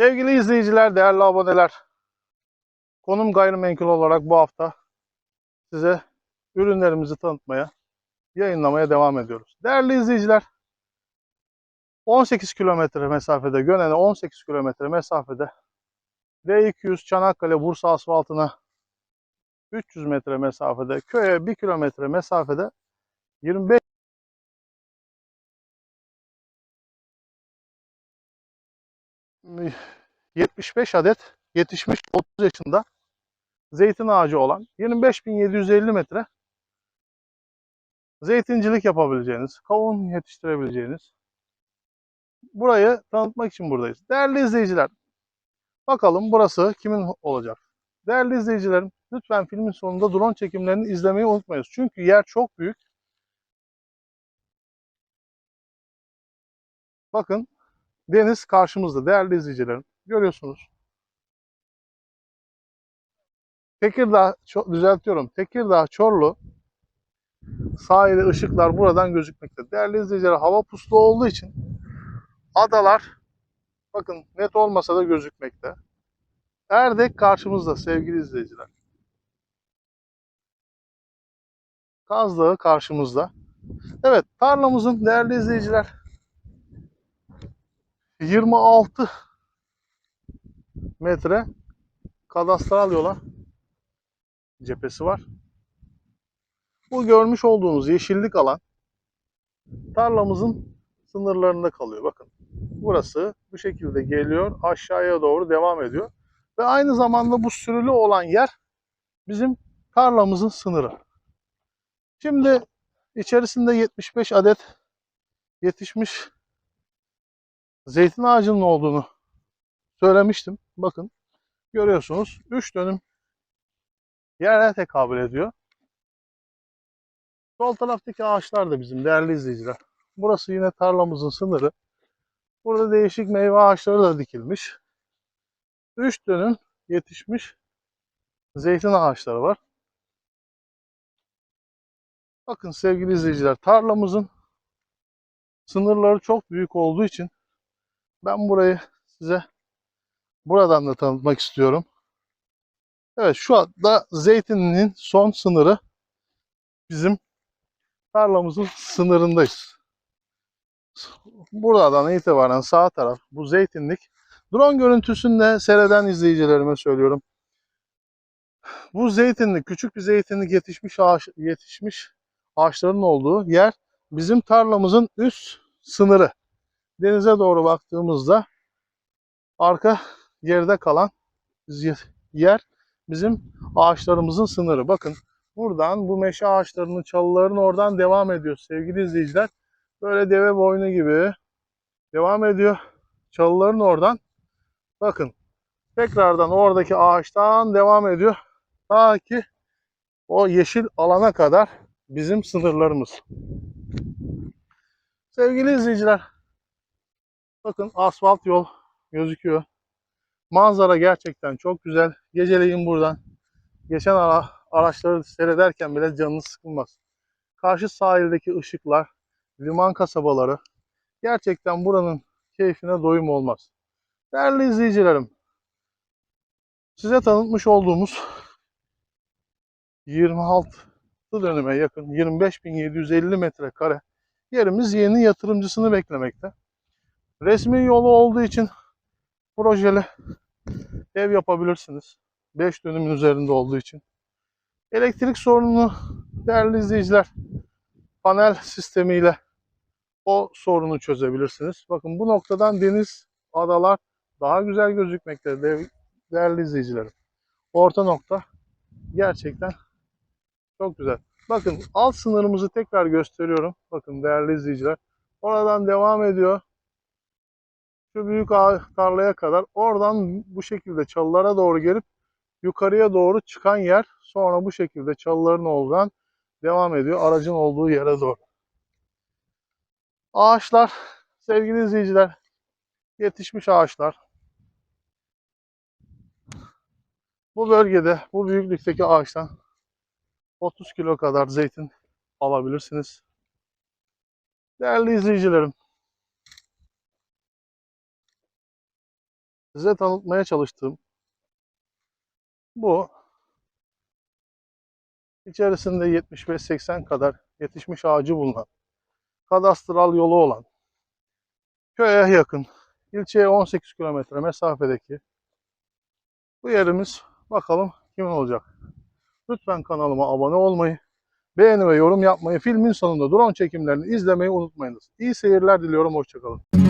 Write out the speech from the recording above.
Sevgili izleyiciler, değerli aboneler. Konum gayrimenkul olarak bu hafta size ürünlerimizi tanıtmaya, yayınlamaya devam ediyoruz. Değerli izleyiciler, 18 kilometre mesafede, Gönen'e 18 kilometre mesafede D200 Çanakkale Bursa asfaltına 300 metre mesafede, köye 1 kilometre mesafede 25 75 adet yetişmiş 30 yaşında zeytin ağacı olan 25.750 metre zeytincilik yapabileceğiniz, kavun yetiştirebileceğiniz burayı tanıtmak için buradayız. Değerli izleyiciler, bakalım burası kimin olacak? Değerli izleyicilerim, lütfen filmin sonunda drone çekimlerini izlemeyi unutmayınız. Çünkü yer çok büyük. Bakın deniz karşımızda değerli izleyicilerim. Görüyorsunuz. Tekirdağ, düzeltiyorum. Tekirdağ, Çorlu sahili ışıklar buradan gözükmekte. Değerli izleyiciler hava puslu olduğu için adalar bakın net olmasa da gözükmekte. Erdek karşımızda sevgili izleyiciler. Kaz Dağı karşımızda. Evet tarlamızın değerli izleyiciler 26 metre kadastral yola cephesi var. Bu görmüş olduğunuz yeşillik alan tarlamızın sınırlarında kalıyor. Bakın burası bu şekilde geliyor aşağıya doğru devam ediyor. Ve aynı zamanda bu sürülü olan yer bizim tarlamızın sınırı. Şimdi içerisinde 75 adet yetişmiş zeytin ağacının olduğunu söylemiştim. Bakın görüyorsunuz 3 dönüm yere tekabül ediyor. Sol taraftaki ağaçlar da bizim değerli izleyiciler. Burası yine tarlamızın sınırı. Burada değişik meyve ağaçları da dikilmiş. 3 dönüm yetişmiş zeytin ağaçları var. Bakın sevgili izleyiciler tarlamızın sınırları çok büyük olduğu için ben burayı size buradan da tanıtmak istiyorum. Evet şu anda zeytininin son sınırı bizim tarlamızın sınırındayız. Buradan itibaren sağ taraf bu zeytinlik. Drone görüntüsünde seyreden izleyicilerime söylüyorum. Bu zeytinlik, küçük bir zeytinlik yetişmiş ağaç, yetişmiş ağaçların olduğu yer bizim tarlamızın üst sınırı. Denize doğru baktığımızda arka geride kalan yer bizim ağaçlarımızın sınırı. Bakın buradan bu meşe ağaçlarının çalıların oradan devam ediyor sevgili izleyiciler. Böyle deve boynu gibi devam ediyor. Çalıların oradan. Bakın tekrardan oradaki ağaçtan devam ediyor. Ta ki o yeşil alana kadar bizim sınırlarımız. Sevgili izleyiciler bakın asfalt yol gözüküyor. Manzara gerçekten çok güzel. Geceleyin buradan geçen ara, araçları seyrederken bile canınız sıkılmaz. Karşı sahildeki ışıklar, liman kasabaları gerçekten buranın keyfine doyum olmaz. Değerli izleyicilerim, size tanıtmış olduğumuz 26 dönüme yakın 25.750 metrekare yerimiz yeni yatırımcısını beklemekte. Resmi yolu olduğu için projeli ev yapabilirsiniz. 5 dönümün üzerinde olduğu için. Elektrik sorununu değerli izleyiciler panel sistemiyle o sorunu çözebilirsiniz. Bakın bu noktadan deniz, adalar daha güzel gözükmekte de- değerli izleyicilerim. Orta nokta gerçekten çok güzel. Bakın alt sınırımızı tekrar gösteriyorum. Bakın değerli izleyiciler. Oradan devam ediyor şu büyük tarlaya kadar oradan bu şekilde çalılara doğru gelip yukarıya doğru çıkan yer sonra bu şekilde çalıların olduğundan devam ediyor aracın olduğu yere doğru. Ağaçlar sevgili izleyiciler yetişmiş ağaçlar. Bu bölgede bu büyüklükteki ağaçtan 30 kilo kadar zeytin alabilirsiniz. Değerli izleyicilerim size tanıtmaya çalıştığım bu içerisinde 75-80 kadar yetişmiş ağacı bulunan kadastral yolu olan köye yakın ilçeye 18 kilometre mesafedeki bu yerimiz bakalım kimin olacak. Lütfen kanalıma abone olmayı, beğeni ve yorum yapmayı, filmin sonunda drone çekimlerini izlemeyi unutmayınız. İyi seyirler diliyorum, hoşçakalın.